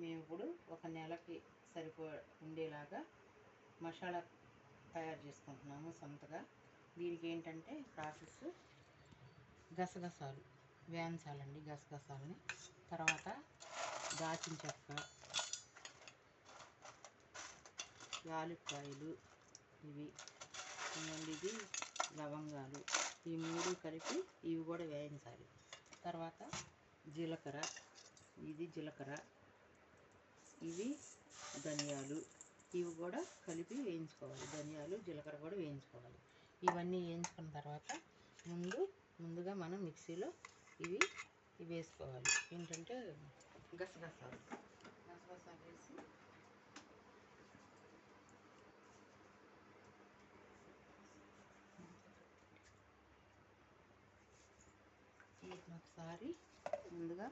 మేము ఇప్పుడు ఒక నెలకి సరిపో ఉండేలాగా మసాలా తయారు చేసుకుంటున్నాము సొంతగా. దీనికి ఏంటంటే ప్రాసెస్ గసగసాలు వేయించాలండి గసగసాలని. తర్వాత దాచిన చెక్క యాలుక్కాయలు ఇవి. ఇది లవంగాలు. ఈ మూడు కలిపి ఇవి కూడా వేయించాలి. తర్వాత జీలకర్ర ఇది జీలకర్ర. ఇవి ధనియాలు. ఇవి కూడా కలిపి వేయించుకోవాలి. ధనియాలు జీలకర్ర కూడా వేయించుకోవాలి. ఇవన్నీ వేయించుకున్న తర్వాత ముందు ముందుగా మనం మిక్సీలో ఇవి ఇవి వేసుకోవాలి. ఏంటంటే గసగసాలు. గసగసాలు వేసి వీటిని ఒకసారి ముందుగా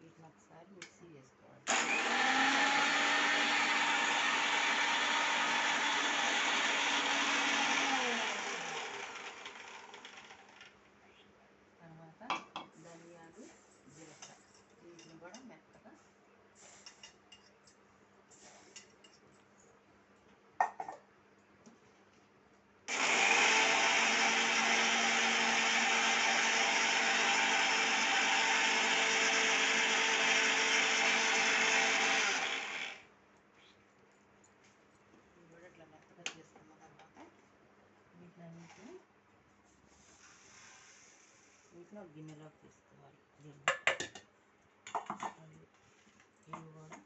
వీటిని ఒకసారి మిక్సీ వేసుకోవాలి తర్వాత ధనియాలు జీలకర్ర వీటిని కూడా మెత్తగా ఇవి కూడా ఇట్లా మెత్తగా చేసుకున్న తర్వాత వీటన్నిటిని వీటిని ఒక గిన్నెలోకి తీసుకోవాలి దీన్ని మళ్ళీ ఇవి కూడా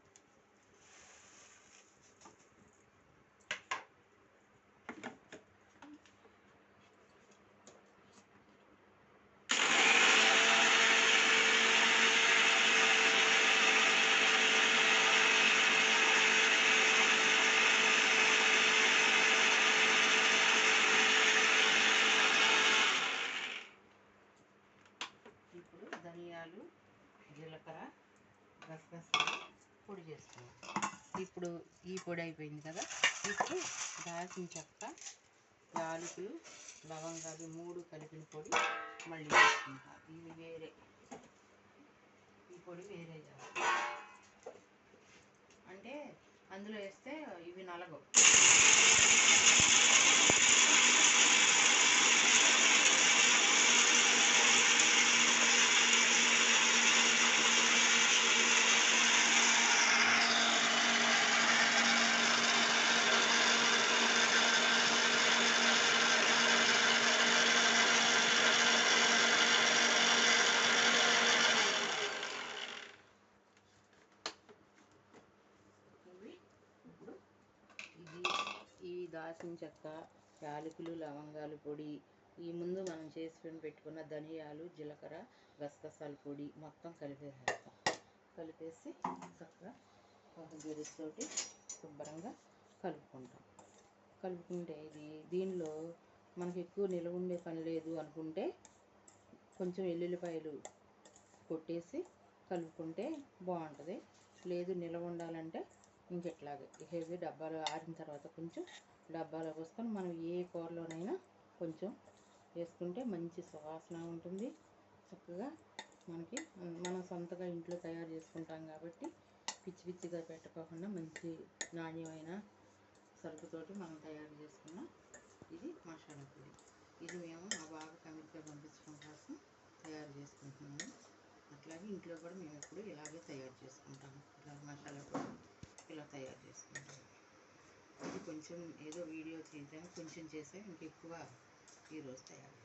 ఇప్పుడు ధనియాలు జీలకర్ర గసగసాలు పొడి చేసుకున్నాం. ఇప్పుడు ఈ పొడి అయిపోయింది కదా? ఇప్పుడు దాల్చిన చెక్క యాలకులు లవంగాలు మూడు కలిపిన పొడి మళ్ళీ వేసుకుంటాం. ఇవి వేరే. ఈ పొడి వేరే అంటే అందులో వేస్తే ఇవి నలగవు ఇవి ఇప్పుడు ఇది ఈ దాల్చిన చెక్క యాలకులు లవంగాలు పొడి ఈ ముందు మనం చేసుకొని పెట్టుకున్న ధనియాలు జీలకర్ర గసగసాల పొడి మొత్తం కలిపేసేస్తాం. కలిపేసి చక్కగా ఒక గెరిస్తోటి శుభ్రంగా కలుపుకుంటాం. కలుపుకుంటే ఇది దీనిలో మనకి ఎక్కువ నిలవ ఉండే పని లేదు అనుకుంటే కొంచెం వెల్లుల్లిపాయలు కొట్టేసి కలుపుకుంటే బాగుంటుంది. లేదు నిలవ ఉండాలంటే ఇట్లాగే హెవీ డబ్బాలు ఆరిన తర్వాత కొంచెం డబ్బాలో పోసుకొని మనం ఏ కూరలోనైనా కొంచెం వేసుకుంటే మంచి సువాసన ఉంటుంది. చక్కగా మనకి మనం సొంతగా ఇంట్లో తయారు చేసుకుంటాం కాబట్టి పిచ్చి పిచ్చిగా పెట్టుకోకుండా మంచి నాణ్యమైన సరుకుతోటి మనం తయారు చేసుకున్న ఇది మసాలా పొడి. ఇది మేము మా బాగా కమిటీగా పంపించడం కోసం తయారు చేసుకుంటున్నాము. అట్లాగే ఇంట్లో కూడా మేము ఎప్పుడు ఇలాగే తయారు చేసుకుంటాము. ఇలా మసాలా పొడి. ఇలా తయారు చేసుకుంటాం ఇది కొంచెం ఏదో వీడియో చేద్దాం కొంచెం చేసాం ఇంకెక్కువ ఈరోజు తయారు